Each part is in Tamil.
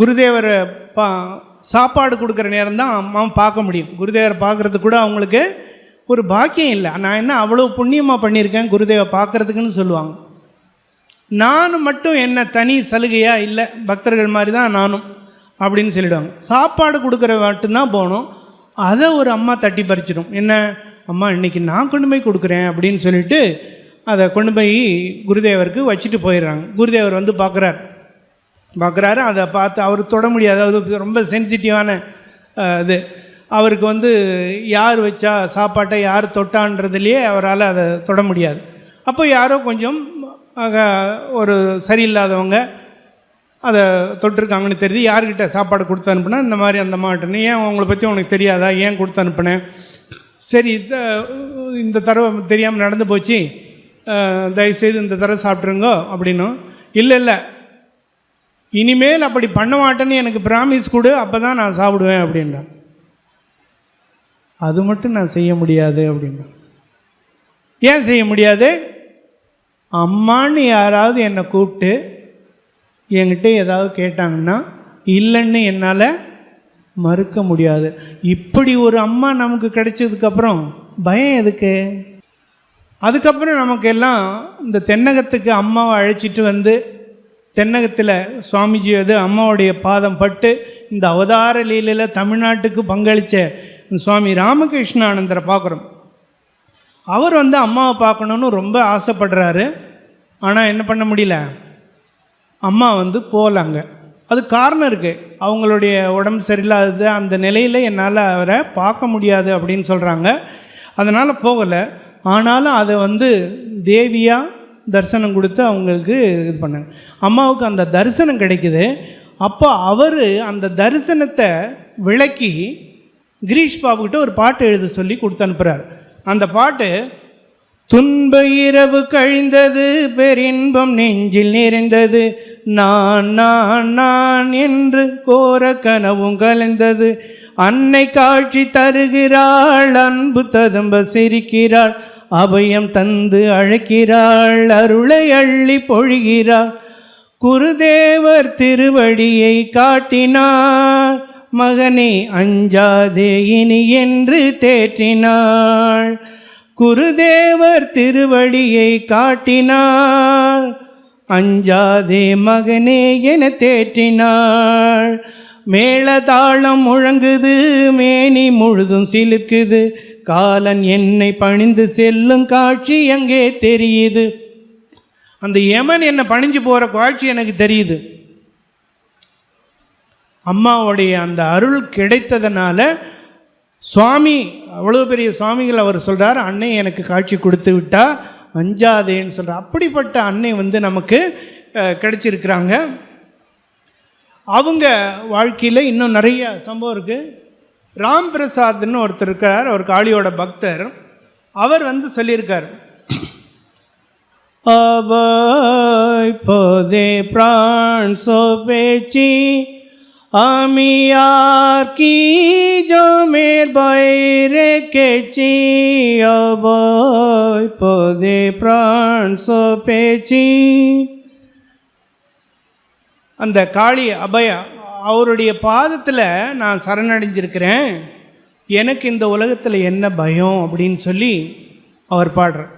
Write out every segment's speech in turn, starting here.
குருதேவர் பா சாப்பாடு கொடுக்குற நேரம் தான் அம்மா பார்க்க முடியும். குருதேவரை பார்க்குறது கூட அவங்களுக்கு ஒரு பாக்கியம் இல்லை. நான் என்ன அவ்வளோ புண்ணியமாக பண்ணியிருக்கேன் குருதேவை பார்க்குறதுக்குன்னு சொல்லுவாங்க. நானும் மட்டும் என்ன தனி சலுகையாக இல்லை பக்தர்கள் மாதிரி தான் நானும் அப்படின்னு சொல்லிடுவாங்க. சாப்பாடு கொடுக்குற மட்டும்தான் போகணும் அதை ஒரு அம்மா தட்டி பறிச்சிடும். என்ன? அம்மா இன்னைக்கு நான் கொண்டு போய் கொடுக்குறேன் அப்படின்னு சொல்லிட்டு அதை கொண்டு போய் குருதேவருக்கு வச்சுட்டு போயிடுறாங்க. குருதேவர் வந்து பார்க்குறார். பார்க்குறாரு. அதை பார்த்து அவர் தொட முடியாது. அது ரொம்ப சென்சிட்டிவான இது. அவருக்கு வந்து யார் வச்சா சாப்பாட்டை யார் தொட்டான்றதுலேயே அவரால் அதை தொட முடியாது. அப்போ யாரோ கொஞ்சம் ஆக, ஒரு சரியில்லாதவங்க அதை தொட்டிருக்காங்கன்னு தெரியுது. யார்கிட்ட சாப்பாடு கொடுத்து அனுப்புனா இந்த மாதிரி அந்த மாட்டேன்னு ஏன் உங்களை பற்றி உனக்கு தெரியாதா? ஏன் கொடுத்து அனுப்புனேன் சரி இந்த இந்த தடவை தெரியாமல் நடந்து போச்சு. தயவுசெய்து இந்த தடவை சாப்பிட்ருங்கோ அப்படின்னும். இல்லை இல்லை. இனிமேல் அப்படி பண்ண மாட்டேன்னு எனக்கு பிராமிஸ் கொடு அப்போ தான் நான் சாப்பிடுவேன் அப்படின்றான் அது மட்டும் நான் செய்ய முடியாது அப்படின்னா ஏன் செய்ய முடியாது? அம்மான்னு யாராவது என்னை கூப்பிட்டு என்கிட்ட ஏதாவது கேட்டாங்கன்னா இல்லைன்னு என்னால் மறுக்க முடியாது. இப்படி ஒரு அம்மா நமக்கு கிடைச்சதுக்கப்புறம் பயம் எதுக்கு? அதுக்கப்புறம் நமக்கு எல்லாம் இந்த தென்னகத்துக்கு அம்மாவை அழைச்சிட்டு வந்து தென்னகத்தில் சுவாமிஜி அது அம்மாவுடைய பாதம் பட்டு இந்த அவதார லீலையில் தமிழ்நாட்டுக்கு பங்களித்த சுவாமி ராமகிருஷ்ணானந்தரை பார்க்குறோம். அவர் வந்து அம்மாவை பார்க்கணுன்னு ரொம்ப ஆசைப்படுறாரு. ஆனால் என்ன பண்ண முடியல? அம்மா வந்து போகலாங்க. அது காரணம் இருக்குது அவங்களுடைய உடம்பு சரியில்லாதது அந்த நிலையில் என்னால் அவரை பார்க்க முடியாது அப்படின்னு சொல்கிறாங்க அதனால் போகலை. ஆனாலும் அதை வந்து தேவியாக தரிசனம் கொடுத்து அவங்களுக்கு இது பண்ணாங்க. அம்மாவுக்கு அந்த தரிசனம் கிடைக்குது. அப்போ அவர் அந்த தரிசனத்தை விளக்கி கிரீஷ் பாபுக்கிட்ட ஒரு பாட்டு எழுத சொல்லி கொடுத்து அனுப்புகிறார் அந்த பாட்டு துன்ப இரவு கழிந்தது பெரின்பம் நெஞ்சில் நிறைந்தது நான் நான் நான் என்று கோர கனவும் கலைந்தது. அன்னை காட்சி தருகிறாள் அன்பு ததும்ப சிரிக்கிறாள் அபயம் தந்து அழைக்கிறாள் அருளை அள்ளி பொழிகிறாள். குருதேவர் திருவடியை காட்டினார் மகனே அஞ்சாதே இனி என்று தேற்றினாள். குருதேவர் திருவடியை காட்டினாள் அஞ்சாதே மகனே என தேற்றினாள். மேளதாளம் முழங்குது மேனி முழுதும் சிலிர்க்குது. காலன் என்னை பணிந்து செல்லும் காட்சி எங்கே தெரியுது? அந்த யமன் என்னை பணிஞ்சு போகிற காட்சி எனக்கு தெரியுது. அம்மாவுடைய அந்த அருள் கிடைத்ததுனால சுவாமி அவ்வளோ பெரிய சுவாமிகள் அவர் சொல்கிறார் அன்னை எனக்கு காட்சி கொடுத்து விட்டா அஞ்சாதேன்னு சொல்கிறார் அப்படிப்பட்ட அன்னை வந்து நமக்கு அஹ், கிடைச்சிருக்கிறாங்க. அவங்க வாழ்க்கையில் இன்னும் நிறைய சம்பவம் இருக்குது ராம் பிரசாத்னு ஒருத்தர் இருக்கிறார் ஒரு காளியோட பக்தர். அவர் வந்து சொல்லியிருக்கார் অবয় পদে প্রাণ সপেছি আমি আর কি জমের கேச்சி রেখেছি অবয় পদে சோ பேச்சி அந்த காளி அபயா அவருடைய பாதத்தில் நான் சரணடைஞ்சிருக்கிறேன். எனக்கு இந்த உலகத்தில் என்ன பயம் அப்படின்னு சொல்லி அவர் பாடுறார்.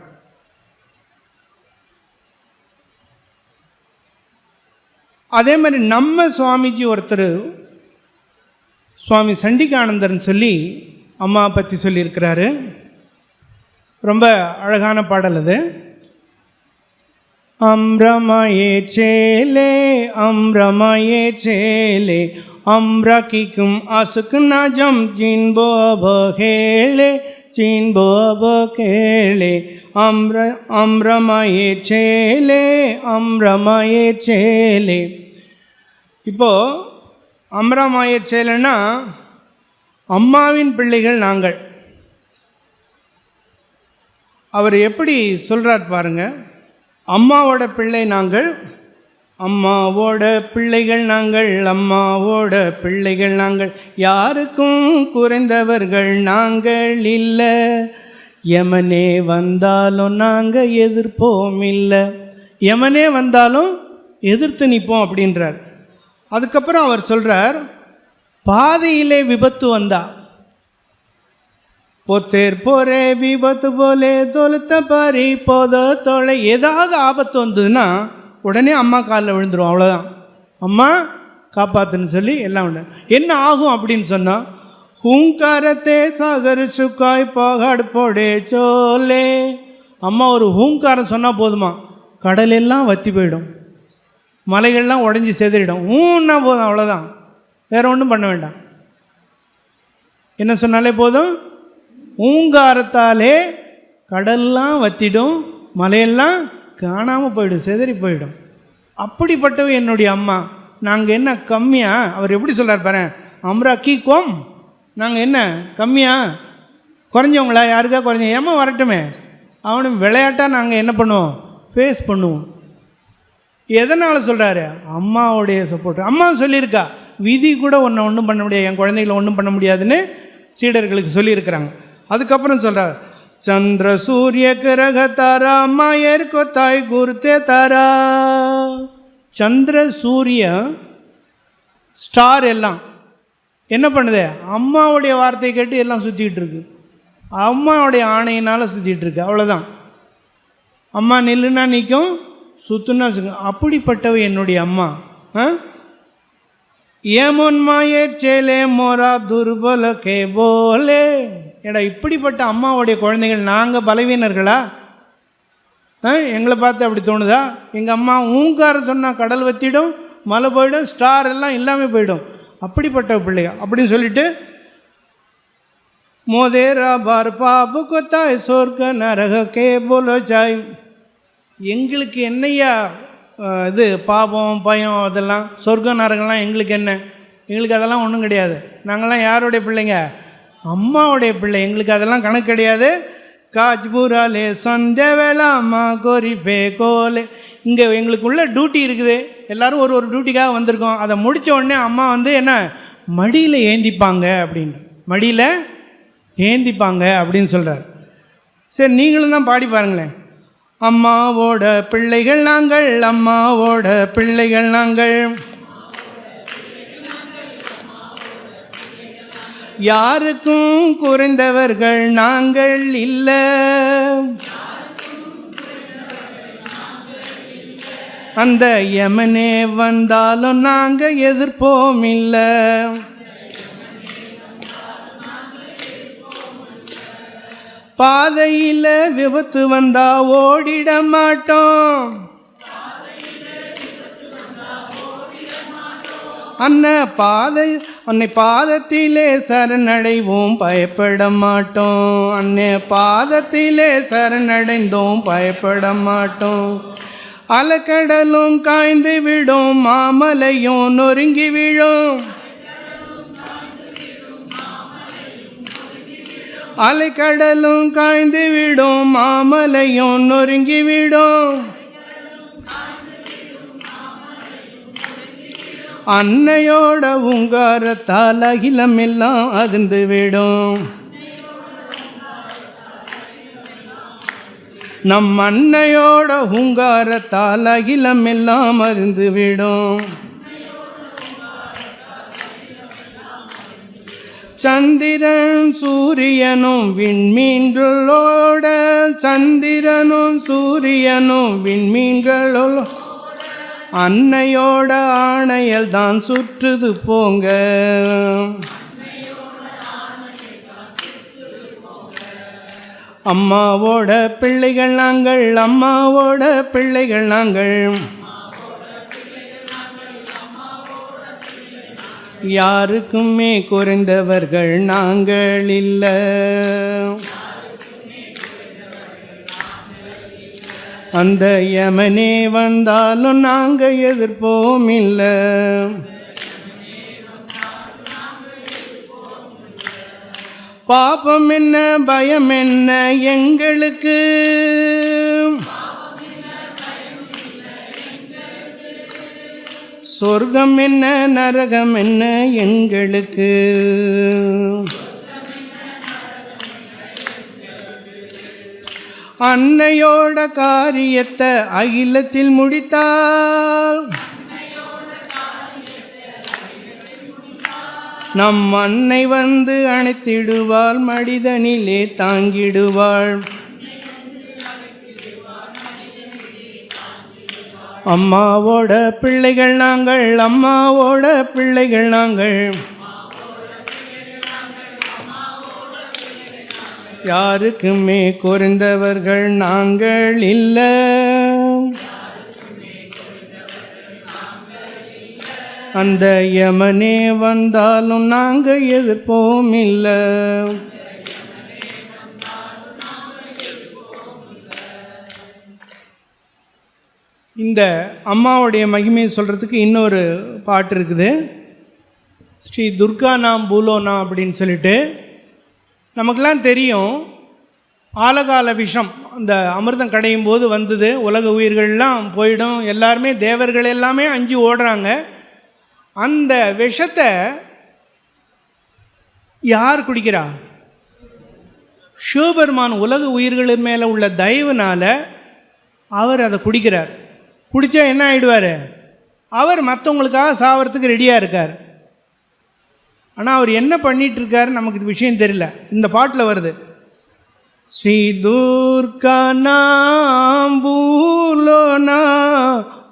அதே மாதிரி நம்ம சுவாமிஜி ஒருத்தர் சுவாமி சண்டிகானந்தர்னு சொல்லி அம்மா பற்றி சொல்லியிருக்கிறாரு. ரொம்ப அழகான பாடல் அது. அம்ரமயே சேலே அம்ரமயே சேலே. அம்ரகிக்கும் அசுக்கு நஜம் ஜின்போ கேளே ஜின்போ கேளே. அம்ர அம்ரமயே சேலே அம்ரமயே சேலே. இப்போது அம்ரமயே சேலைன்னா அம்மாவின் பிள்ளைகள் நாங்கள். அவர் எப்படி சொல்கிறார் பாருங்கள் அம்மாவோட பிள்ளை நாங்கள் அம்மாவோட பிள்ளைகள் நாங்கள் அம்மாவோட பிள்ளைகள் நாங்கள். யாருக்கும் குறைந்தவர்கள் நாங்கள் இல்லை. யமனே வந்தாலும் நாங்கள் எதிர்ப்போம் இல்லை. யமனே வந்தாலும் எதிர்த்து நிற்போம் அப்படின்றார். அதுக்கப்புறம் அவர் சொல்கிறார் பாதையிலே விபத்து வந்தா பொத்தேர் போரே விபத்து போலே தொலுத்த பாரி போத தொலை ஏதாவது ஆபத்து வந்ததுன்னா உடனே அம்மா காலில் விழுந்துரும் அவ்வளோதான் அம்மா காப்பாத்துன்னு சொல்லி எல்லாம் உண்டு. என்ன ஆகும் அப்படின்னு சொன்னால் ஹூங்காரத்தே சாகர் சுக்காய் பகாடு போடே சோலே. அம்மா ஒரு ஹூங்காரம் சொன்னால் போதுமா? கடலெல்லாம் வத்தி போயிடும். மலைகள்லாம் உடஞ்சி செதறிடும். ஊன்னா போதும் அவ்வளோதான் வேறு ஒன்றும் பண்ண வேண்டாம். என்ன சொன்னாலே போதும்? ஊங்காரத்தாலே கடல்லாம் வத்திடும் மலையெல்லாம் காணாமல் போயிடும் செதறி போயிடும். அப்படிப்பட்டவ என்னுடைய அம்மா. நாங்கள் என்ன கம்மியாக அவர் எப்படி சொல்கிறார் பாரு. அம்ரா கீ கோம். நாங்கள் என்ன கம்மியாக குறைஞ்சவங்களா? யாருக்கா குறைஞ்ச? ஏமா வரட்டுமே? அவனும் விளையாட்டாக நாங்கள் என்ன பண்ணுவோம்? ஃபேஸ் பண்ணுவோம். எதனால் சொல்கிறாரு அம்மாவுடைய சப்போர்ட் அம்மா சொல்லியிருக்கா. விதி கூட ஒன்றை ஒன்றும் பண்ண முடியாது. என் குழந்தைகளை ஒன்றும் பண்ண முடியாதுன்னு சீடர்களுக்கு சொல்லியிருக்கிறாங்க. அதுக்கப்புறம் சொல்கிறார் சந்திர சூரிய கிரக தாரா மாயர் ஏற்கோ தாய் குருத்தே தாரா. சந்திர சூரிய ஸ்டார் எல்லாம் என்ன பண்ணுது? அம்மாவுடைய வார்த்தையை கேட்டு எல்லாம் சுற்றிக்கிட்டு இருக்கு. அம்மாவுடைய ஆணையினால் சுற்றிட்டு இருக்கு அவ்வளோதான் அம்மா நில்லுன்னா நிற்கும் சுத்துன்னா அப்படிப்பட்டவை என்னுடைய அம்மா ஆ? ஏமோன் மாயே சேலே மோரா துர்பல கே போலே. ஏடா இப்படிப்பட்ட அம்மாவுடைய குழந்தைகள் நாங்கள் பலவீனர்களா? ஆ எங்களை பார்த்து அப்படி தோணுதா? எங்கள் அம்மா ஊங்கார சொன்னால் கடல் வத்திடும் மழை போயிடும் ஸ்டார் எல்லாம் இல்லாமல் போயிடும். அப்படிப்பட்ட பிள்ளைங்க அப்படின்னு சொல்லிட்டு மோதேரா பார் பாபு கொத்தாய் சொர்க்க நரக கே போலோ சாய். எங்களுக்கு என்னையா இது பாபம் பயம் அதெல்லாம் சொர்க்கம் நரகம்லாம் எங்களுக்கு என்ன? எங்களுக்கு அதெல்லாம் ஒன்றும் கிடையாது. நாங்கள்லாம் யாருடைய பிள்ளைங்க? அம்மாவுடைய பிள்ளை. எங்களுக்கு அதெல்லாம் கணக்கு கிடையாது. காஜ்பூராலே சொந்த வேளாம்மா கோரி பே கோலே. இங்கே எங்களுக்குள்ள டியூட்டி இருக்குது. எல்லாரும் ஒரு ஒரு டியூட்டிக்காக வந்திருக்கோம். அதை முடித்த உடனே அம்மா வந்து என்ன மடியில் ஏந்திப்பாங்க அப்படின்னு. மடியில் ஏந்திப்பாங்க அப்படின்னு சொல்கிறார் சரி நீங்களும் தான் பாடி பாருங்களேன். அம்மாவோட பிள்ளைகள் நாங்கள் அம்மாவோட பிள்ளைகள் நாங்கள். யாருக்கும் குறைந்தவர்கள் நாங்கள் இல்லை. அந்த யமனே வந்தாலும் நாங்கள் எதிர்ப்போம் இல்லை. பாதையில் விபத்து வந்தா ஓடிட மாட்டோம். அண்ண பாதை உன்னை பாதத்திலே சரணடைவோம் பயப்பட மாட்டோம். அன்னை பாதத்திலே சரணடைந்தோம் பயப்பட மாட்டோம். அலக்கடலும் காய்ந்து விடும் மாமலையும் நொறுங்கி விழும். அலைக்கடலும் காய்ந்து விடும் மாமலையும் நொறுங்கி விடும். அன்னையோட உங்காரத்தால் அகிலம் எல்லாம் அதிர்ந்து விடும். நம் அன்னையோட உங்காரத்தால் அகிலம் எல்லாம் அறிந்து விடும். சந்திரன் சூரியனும் விண்மீன்களோட சந்திரனும் சூரியனும் விண்மீன்களோட அன்னையோட ஆணையல் தான் சுற்றுது போங்க. அம்மாவோட பிள்ளைகள் நாங்கள் அம்மாவோட பிள்ளைகள் நாங்கள். யாருக்குமே குறைந்தவர்கள் நாங்கள் இல்லை. அந்த யமனே வந்தாலும் நாங்கள் எதிர்ப்போம் இல்லை. பாபம் என்ன பயம் என்ன எங்களுக்கு? சொர்க்கம் என்ன நரகம் என்ன எங்களுக்கு? அன்னையோட காரியத்தை அகிலத்தில் முடித்தால் நம் அன்னை வந்து அணைத்திடுவாள் மனிதனிலே தாங்கிடுவாள். அம்மாவோட பிள்ளைகள் நாங்கள் அம்மாவோட பிள்ளைகள் நாங்கள். யாருக்குமே குறைந்தவர்கள் நாங்கள் இல்லை. அந்த யமனே வந்தாலும் நாங்கள் எதிர்ப்போம் இல்லை. இந்த அம்மாவுடைய மகிமையை சொல்கிறதுக்கு இன்னொரு பாட்டு இருக்குது. ஸ்ரீ துர்கா நாம் பூலோனா அப்படின்னு சொல்லிட்டு நமக்கெல்லாம் தெரியும் ஆலகால விஷம் அந்த அமிர்தம் கடையும் போது வந்தது உலக உயிர்கள்லாம் போயிடும் எல்லாருமே தேவர்கள் எல்லாமே அஞ்சு ஓடுறாங்க. அந்த விஷத்தை யார் குடிக்கிறா? சிவபெருமான் உலக உயிர்களின் மேலே உள்ள தயவுனால் அவர் அதை குடிக்கிறார். குடித்தா என்ன ஆகிடுவார் அவர் மற்றவங்களுக்காக சாவறதுக்கு ரெடியாக இருக்கார். ஆனால் அவர் என்ன பண்ணிட்டு இருக்காரு நமக்கு இது விஷயம் தெரியல. இந்த பாட்டில் வருது. ஸ்ரீ துர்கா நாம் பூலோனா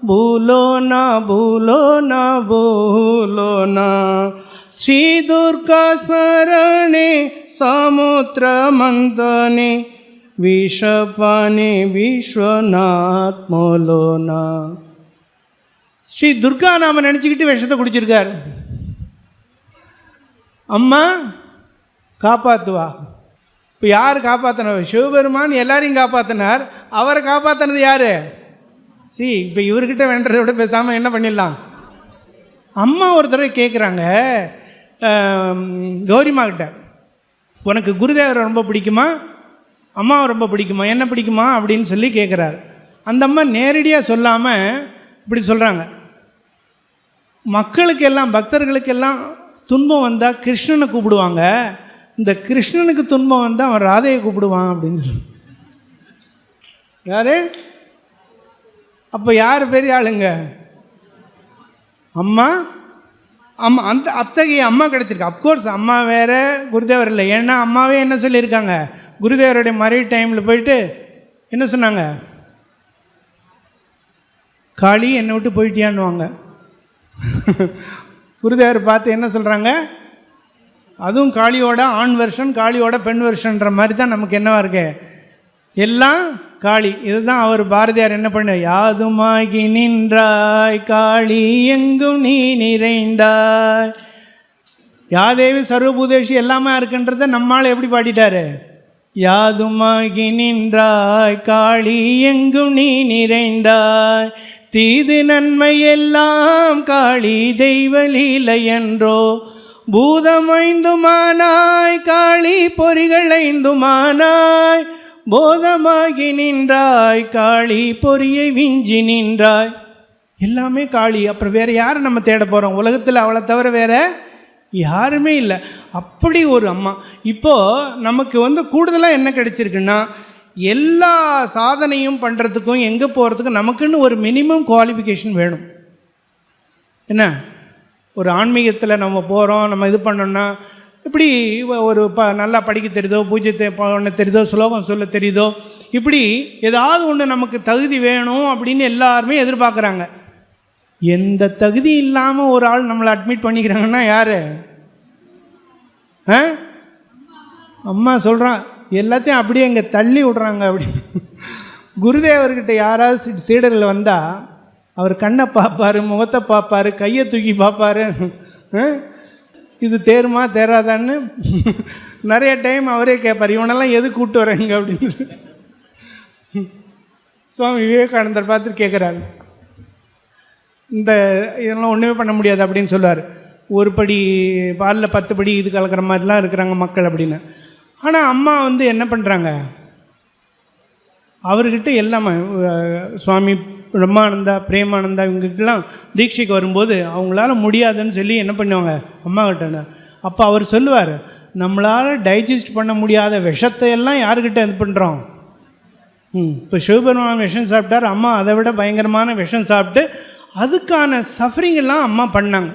பூலோனா பூலோனா பூலோனா. ஸ்ரீ துர்கா ஸ்மரணே சமுத்திர மந்தனே விஷபானே விஸ்வநாத் மோலோனா ஸ்ரீ துர்கா நாம நினச்சிக்கிட்டு விஷத்தை குடிச்சிருக்கார். அம்மா காப்பாற்றுவா இப்போ யார் காப்பாற்றினவர் சிவபெருமான் எல்லாரையும் காப்பாற்றினார் அவரை காப்பாற்றினது யார்? சி இப்போ இவர்கிட்ட வேண்டதை விட பேசாமல் என்ன பண்ணிடலாம்? அம்மா ஒரு தடவை கேட்குறாங்க கௌரிமா கிட்ட. உனக்கு குருதேவரை ரொம்ப பிடிக்குமா? அம்மாவை ரொம்ப பிடிக்குமா? என்ன பிடிக்குமா? அப்படின்னு சொல்லி கேட்குறாரு அந்த அம்மா நேரடியாக சொல்லாமல் இப்படி சொல்கிறாங்க மக்களுக்கெல்லாம் பக்தர்களுக்கெல்லாம் துன்பம் வந்தால் கிருஷ்ணனை கூப்பிடுவாங்க. இந்த கிருஷ்ணனுக்கு துன்பம் வந்தால் அவன் ராதையை கூப்பிடுவான் அப்படின்னு சொல்லி. யாரு? அப்போ யார் பெரிய ஆளுங்க? அம்மா? அம்மா அந்த அத்தகைய அம்மா கிடச்சிருக்கு. அப்கோர்ஸ் அம்மா வேறு குருதேவர் இல்லை. ஏன்னா அம்மாவே என்ன சொல்லியிருக்காங்க? குருதேவருடைய மறை டைமில் போயிட்டு என்ன சொன்னாங்க? காளி என்னை விட்டு போயிட்டியான்னுவாங்க. குருதேவர் பார்த்து என்ன சொல்கிறாங்க அதுவும் காளியோட ஆண் வெர்ஷன் காளியோட பெண் வெர்ஷன்ற மாதிரி தான் நமக்கு என்னவா இருக்கு? எல்லாம் காளி. இதுதான் அவர் பாரதியார் என்ன பண்ண? யாதுமாகி நின்றாய் காளி எங்கும் நீ நிறைந்தாய். யாதேவி சர்வபூதேஷி எல்லாமே இருக்குன்றத நம்மால் எப்படி பாடிட்டாரு? யாதுமாகி நின்றாய் காளி எங்கும் நீ நிறைந்தாய். தீது நன்மை எல்லாம் காளி தெய்வ லீலையன்றோ பூதமைந்துமானாய் காளி பொறிகளைந்துமானாய் போதமாகி நின்றாய் காளி பொறியை விஞ்சி நின்றாய். எல்லாமே காளி. அப்புறம் வேறு யாரை நம்ம தேட போகிறோம் உலகத்தில் அவளை தவிர வேறு யாருமே இல்லை. அப்படி ஒரு அம்மா. இப்போது நமக்கு வந்து கூடுதலாக என்ன கிடைச்சிருக்குன்னா எல்லா சாதனையும் பண்ணுறதுக்கும் எங்கே போகிறதுக்கும் நமக்குன்னு ஒரு மினிமம் குவாலிஃபிகேஷன் வேணும். என்ன? ஒரு ஆன்மீகத்தில் நம்ம போகிறோம் நம்ம இது பண்ணோம்னா இப்படி ஒரு ப நல்லா படிக்க தெரியுதோ பூஜை பண்ண தெரியுதோ ஸ்லோகம் சொல்ல தெரியுதோ இப்படி ஏதாவது ஒன்று நமக்கு தகுதி வேணும் அப்படின்னு எல்லாருமே எதிர்பார்க்குறாங்க. எந்த தகுதி இல்லாமல் ஒரு ஆள் நம்மளை அட்மிட் பண்ணிக்கிறாங்கன்னா யார்? ஆ? அம்மா சொல்கிறான் எல்லாத்தையும் அப்படியே இங்கே தள்ளி விட்றாங்க அப்படின்னு குருதேவர்கிட்ட யாராவது சீடர்கள் வந்தால் அவர் கண்ணை பார்ப்பாரு முகத்தை பார்ப்பாரு கையை தூக்கி பார்ப்பாரு. ஆ? இது தேருமா தேராதான்னு நிறைய டைம் அவரே கேட்பார் இவனெல்லாம் எது கூப்பிட்டு வரேங்க அப்படின்னு. சுவாமி விவேகானந்தர் பார்த்து கேட்குறாரு இந்த இதெல்லாம் ஒன்றுமே பண்ண முடியாது அப்படின்னு சொல்லுவார். ஒரு படி பாலில் பத்து படி இது கலக்கிற மாதிரிலாம் இருக்கிறாங்க மக்கள் அப்படின்னு. ஆனால் அம்மா வந்து என்ன பண்ணுறாங்க அவர்கிட்ட எல்லாமே சுவாமி பிரம்மானந்தா பிரேமானந்தா இவங்ககிட்டலாம் தீட்சைக்கு வரும்போது அவங்களால முடியாதுன்னு சொல்லி என்ன பண்ணுவாங்க? அம்மாக்கிட்ட அப்போ அவர் சொல்லுவார் நம்மளால் டைஜஸ்ட் பண்ண முடியாத விஷத்தை எல்லாம் யாருக்கிட்ட இது பண்ணுறோம் ம். இப்போ சிவபெருமான் விஷம் சாப்பிட்டார் அம்மா அதை விட பயங்கரமான விஷம் சாப்பிட்டு அதுக்கான சஃபரிங் எல்லாம் அம்மா பண்ணாங்க.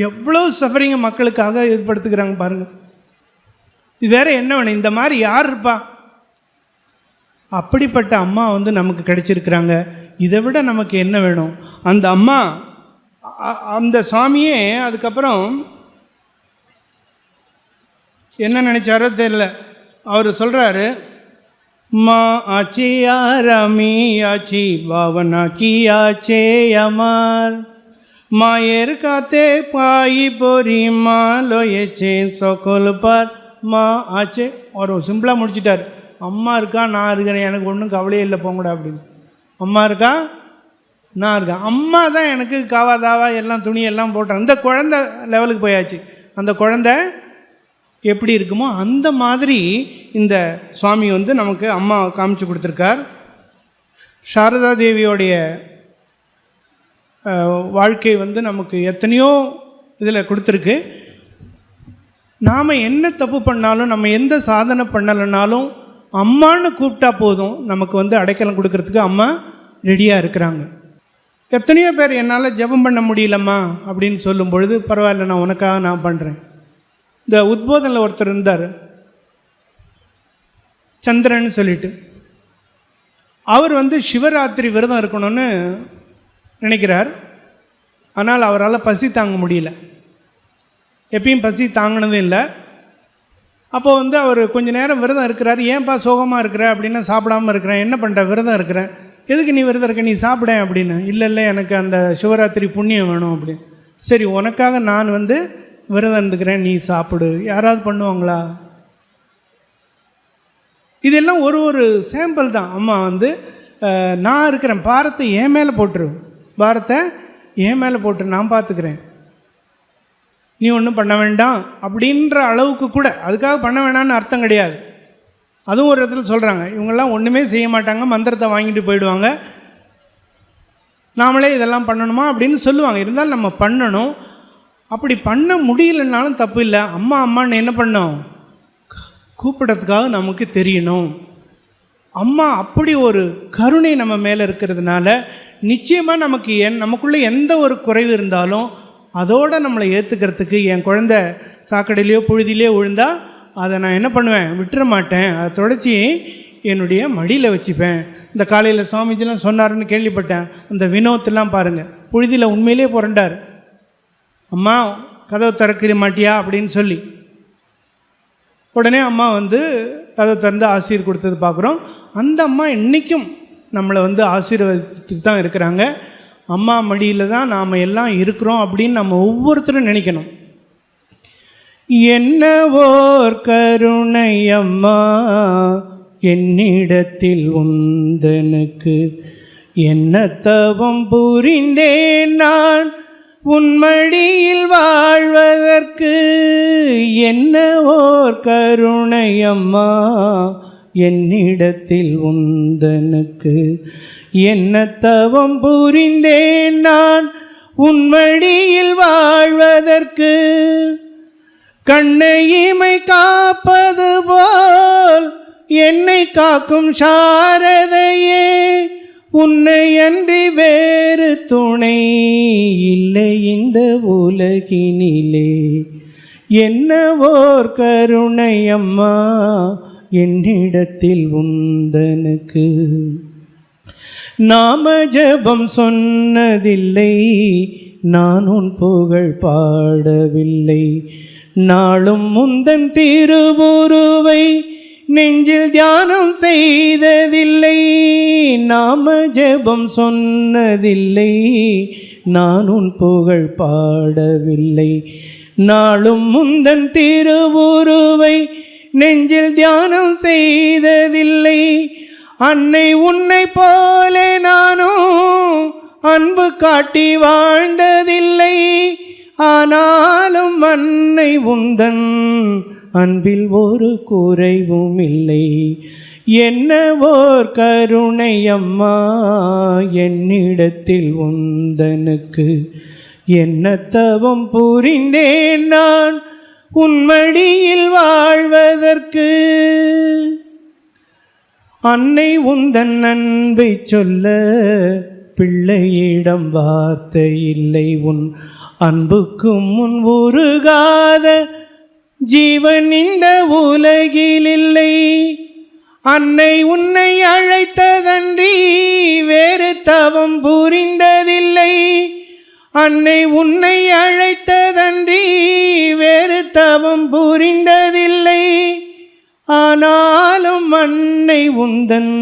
எவ்வளோ சஃபரிங்கை மக்களுக்காக ஏற்படுத்துக்கிறாங்க பாருங்கள் இது வேற என்ன வேணும் இந்த மாதிரி யார் இருப்பா அப்படிப்பட்ட அம்மா வந்து நமக்கு கிடைச்சிருக்கிறாங்க இதை விட நமக்கு என்ன வேணும் அந்த அம்மா அ- அந்த சாமியே அதுக்கப்புறம் என்ன நினைச்சாரோ தெரியல அவர் சொல்கிறாரு மா ஆச்சி ஆராமி ஆச்சி பாவனா கி ஆச்சே அமார் মায়ের কাতে পাই পরি মা লয়েছে সকল পার அம்மா ஆச்சு. ஒரு சிம்பிளாக முடிச்சிட்டார். அம்மா இருக்கா? நான் இருக்கிறேன். எனக்கு ஒன்றும் கவலையே இல்லை. போங்கடா அப்படின்னு. அம்மா இருக்கா? நான் இருக்கேன். அம்மா தான் எனக்கு காவா தாவா எல்லாம் துணி எல்லாம் போட்டேன் அந்த குழந்த லெவலுக்கு போயாச்சு. அந்த குழந்த எப்படி இருக்குமோ அந்த மாதிரி இந்த சுவாமி வந்து நமக்கு அம்மா காமிச்சு கொடுத்துருக்கார். சாரதா தேவியோடைய வாழ்க்கை வந்து நமக்கு எத்தனையோ இதில் கொடுத்துருக்கு. நாம் என்ன தப்பு பண்ணாலும் நம்ம எந்த சாதனை பண்ணலைனாலும் அம்மான்னு கூப்பிட்டா போதும் நமக்கு வந்து அடைக்கலம் கொடுக்கறதுக்கு அம்மா ரெடியாக இருக்கிறாங்க. எத்தனையோ பேர் என்னால் ஜெபம் பண்ண முடியலம்மா அப்படின்னு சொல்லும் பொழுது பரவாயில்ல நான் உனக்காக நான் பண்ணுறேன் இந்த உத்போதனில் ஒருத்தர் இருந்தார். சந்திரன் சொல்லிட்டு. அவர் வந்து சிவராத்திரி விரதம் இருக்கணும்னு நினைக்கிறார். ஆனால் அவரால் பசி தாங்க முடியல. எப்பயும் பசி தாங்கினதும் இல்லை. அப்போ வந்து அவர் கொஞ்ச நேரம் விரதம் இருக்கிறார். ஏன்ப்பா சோகமாக இருக்கிற? அப்படின்னா சாப்பிடாம இருக்கிறேன் என்ன பண்ணுற விரதம் இருக்கிறேன் எதுக்கு நீ விரதம் இருக்க? நீ சாப்பிட அப்படின்னு. இல்லை இல்லை எனக்கு அந்த சிவராத்திரி புண்ணியம் வேணும் அப்படின்னு. சரி உனக்காக நான் வந்து விரதம் இருந்துக்கிறேன். நீ சாப்பிடு. யாராவது பண்ணுவாங்களா? இதெல்லாம் ஒரு ஒரு சாம்பிள் தான். அம்மா வந்து நான் இருக்கிறேன். பாரத்தை என் மேலே போட்டுரு. பாரத்தை என் மேலே போட்டு நான் பார்த்துக்கிறேன் நீ ஒன்றும் பண்ண வேண்டாம் அப்படின்ற அளவுக்கு கூட அதுக்காக பண்ண வேணாம்னு அர்த்தம் கிடையாது. அதுவும் ஒரு இடத்துல சொல்கிறாங்க இவங்கெல்லாம் ஒன்றுமே செய்ய மாட்டாங்க மந்திரத்தை வாங்கிட்டு போயிடுவாங்க. நாமளே இதெல்லாம் பண்ணணுமா அப்படின்னு சொல்லுவாங்க. இருந்தாலும் நம்ம பண்ணணும். அப்படி பண்ண முடியலனாலும் தப்பு இல்லை. அம்மா அம்மான்னு என்ன பண்ணோம் கூப்பிடறதுக்காக நமக்கு தெரியணும். அம்மா அப்படி ஒரு கருணை நம்ம மேலே இருக்கிறதுனால நிச்சயமாக நமக்கு என் நமக்குள்ளே எந்த ஒரு குறைவு இருந்தாலும் அதோடு நம்மளை ஏற்றுக்கிறதுக்கு என் குழந்த சாக்கடையிலையோ புழுதியிலையோ விழுந்தா அதை நான் என்ன பண்ணுவேன்? விட்டுற மாட்டேன். அதை தொடச்சி என்னுடைய மடியில் வச்சுப்பேன். இந்த காலையில் சுவாமிஜிலாம் சொன்னாருன்னு கேள்விப்பட்டேன். அந்த வினோத்தெல்லாம் பாருங்கள் புழுதியில் உண்மையிலே புரண்டார். அம்மா கதவை திறக்கிற மாட்டியா? அப்படின்னு சொல்லி. உடனே அம்மா வந்து கதவை திறந்து ஆசீர் கொடுத்தது பார்க்குறோம். அந்த அம்மா இன்றைக்கும் நம்மளை வந்து ஆசீர்வதிச்சுட்டு தான் இருக்கிறாங்க. அம்மா மடியில் தான் நாம் எல்லாம் இருக்கிறோம் அப்படின்னு நம்ம ஒவ்வொருத்தரும் நினைக்கணும். என்னவோர் கருணை அம்மா என்னிடத்தில் உந்தனுக்கு என்ன தவம் புரிந்தேன் நான். உன்மடியில் வாழ்வதற்கு என்ன ஓர் கருணை அம்மா என்னிடத்தில் உந்தனுக்கு என்ன தவம் புரிந்தேன் நான்? உன்மடியில் வாழ்வதற்கு கண்ணை இமை காப்பது போல் என்னை காக்கும் சாரதையே. உன்னை அன்றி வேறு துணை இல்லை இந்த உலகினிலே. என்னவோர் ஓர் கருணை அம்மா என்னிடத்தில் உந்தனுக்கு நாம ஜெபம் சொன்னதில்லை நான் உன் புகழ் பாடவில்லை. நாளும் முந்தன் திருவுருவை நெஞ்சில் தியானம் செய்ததில்லை. நாம ஜெபம் சொன்னதில்லை நான் உன் புகழ் பாடவில்லை. நாளும் முந்தன் திருவுருவை நெஞ்சில் தியானம் செய்ததில்லை. அன்னை உன்னை போலே நானும் அன்பு காட்டி வாழ்ந்ததில்லை. ஆனாலும் அன்னை உந்தன் அன்பில் ஒரு குறைவும் இல்லை. என்னவோர் கருணை அம்மா என்னிடத்தில் உந்தனுக்கு? என்ன தவம் புரிந்தேன் நான்? உன்மடியில் வாழ்வதற்கு அன்னை உந்தன் அன்பை சொல்ல பிள்ளையிடம் வார்த்தை இல்லை. உன் அன்புக்கும் முன் உருகாத ஜீவன் இந்த உலகில் இல்லை. அன்னை உன்னை அழைத்ததன்றி வேறு தவம் புரிந்ததில்லை. அன்னை உன்னை அழைத்ததன்றி வேறு தவம் புரிந்ததில்லை. ஆனாலும் அன்னை உந்தன்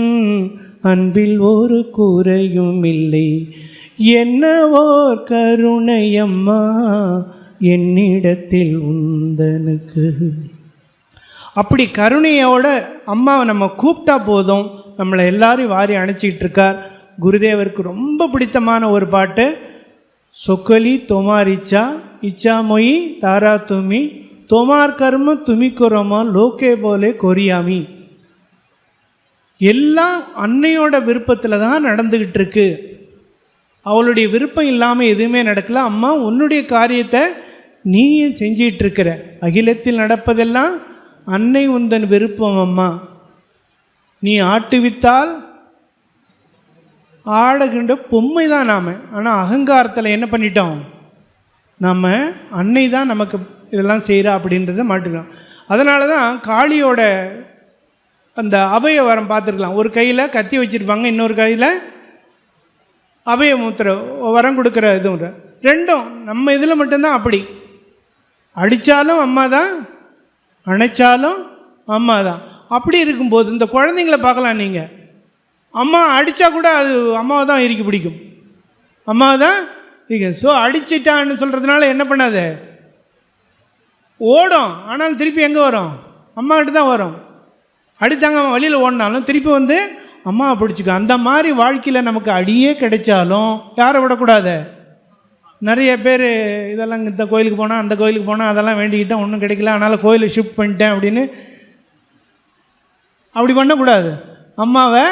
அன்பில் ஒரு குறையும் இல்லை. என்னவோர் கருணையம்மா என்னிடத்தில் உந்தனுக்கு. அப்படி கருணையோட அம்மாவை நம்ம கூப்பிட்டா போதும். நம்மளை எல்லாரும் வாரி அணைச்சிக்கிட்டு இருக்கார் குருதேவருக்கு ரொம்ப பிடித்தமான ஒரு பாட்டு சொக்கலி தொமாரிச்சா இச்சா மொய் மொயி தாரா துமி தொமார் கர்ம துமி குரமா லோகே போலே கொரியாமி. எல்லாம் அன்னையோட விருப்பத்தில் தான் நடந்துக்கிட்டு இருக்கு அவளுடைய விருப்பம் இல்லாமல் எதுவுமே நடக்கல. அம்மா உன்னுடைய காரியத்தை நீயும் செஞ்சிட்டு இருக்கிற அகிலத்தில் நடப்பதெல்லாம் அன்னை உந்தன் விருப்பம் அம்மா. நீ ஆட்டுவித்தால் ஆடுகின்ற பொம்மை தான் நாம். ஆனால் அகங்காரத்தில் என்ன பண்ணிட்டோம்? நம்ம அன்னை தான் நமக்கு இதெல்லாம் செய்கிறா அப்படின்றத மாட்டுக்கிறோம் அதனால தான் காளியோட அந்த அபய வரம் பார்த்துருக்கலாம். ஒரு கையில் கத்தி வச்சுருப்பாங்க இன்னொரு கையில் அபயமுத்திர வரம் கொடுக்குற இதுவும் ரெண்டும் நம்ம இதில் மட்டும்தான் அப்படி. அடித்தாலும் அம்மா தான் அணைச்சாலும் அம்மா தான் அப்படி இருக்கும்போது இந்த குழந்தைங்கள பார்க்கலாம் நீங்கள் அம்மா அடித்தா கூட அது அம்மாவை தான் இறுக்கி பிடிக்கும். அம்மாவை தான் இருக்கு ஸோ அடிச்சிட்டான்னு சொல்கிறதுனால என்ன பண்ணாது? ஓடும். ஆனாலும் திருப்பி எங்கே வரும்? அம்மாக்கிட்ட தான் வரும். அடித்தாங்க அவன் வழியில் ஓடினாலும் திருப்பி வந்து அம்மாவை பிடிச்சிக்க. அந்த மாதிரி வாழ்க்கையில் நமக்கு அடியே கிடைச்சாலும் யாரை விடக்கூடாது? நிறைய பேர் இதெல்லாம் இந்த கோயிலுக்கு போனால் அந்த கோயிலுக்கு போனால் அதெல்லாம் வேண்டிக்கிட்டேன் ஒன்றும் கிடைக்கல அதனால் கோயிலை ஷிஃப்ட் பண்ணிட்டேன் அப்படின்னு அப்படி பண்ணக்கூடாது. அம்மாவை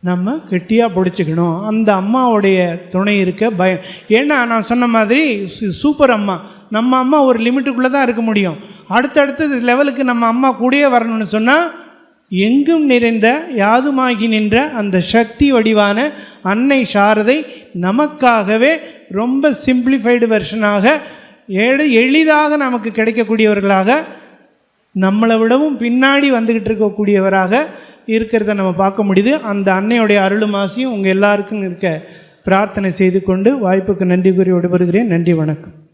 நம்ம கெட்டியாக பிடிச்சிக்கணும். அந்த அம்மாவுடைய துணை இருக்க பயம். ஏன்னா நான் சொன்ன மாதிரி சு- சூப்பர் அம்மா. நம்ம அம்மா ஒரு லிமிட்டுக்குள்ளே தான் இருக்க முடியும். அடுத்தடுத்த லெவலுக்கு நம்ம அம்மா கூடயே வரணும்னு சொன்னால் எங்கும் நிறைந்த யாதுமாகி நின்ற அந்த சக்தி வடிவான அன்னை சாரதை நமக்காகவே ரொம்ப சிம்பிளிஃபைடு வெர்ஷனாக எளி எளிதாக நமக்கு கிடைக்கக்கூடியவர்களாக நம்மளை விடவும் பின்னாடி வந்துக்கிட்டு இருக்கக்கூடியவராக இருக்கிறத நம்ம பார்க்க முடியுது. அந்த அன்னையுடைய அருளும் ஆசையும் உங்கள் எல்லாருக்கும் இருக்க பிரார்த்தனை செய்து கொண்டு வாய்ப்புக்கு நன்றி கூறி விடுபடுகிறேன் நன்றி வணக்கம்.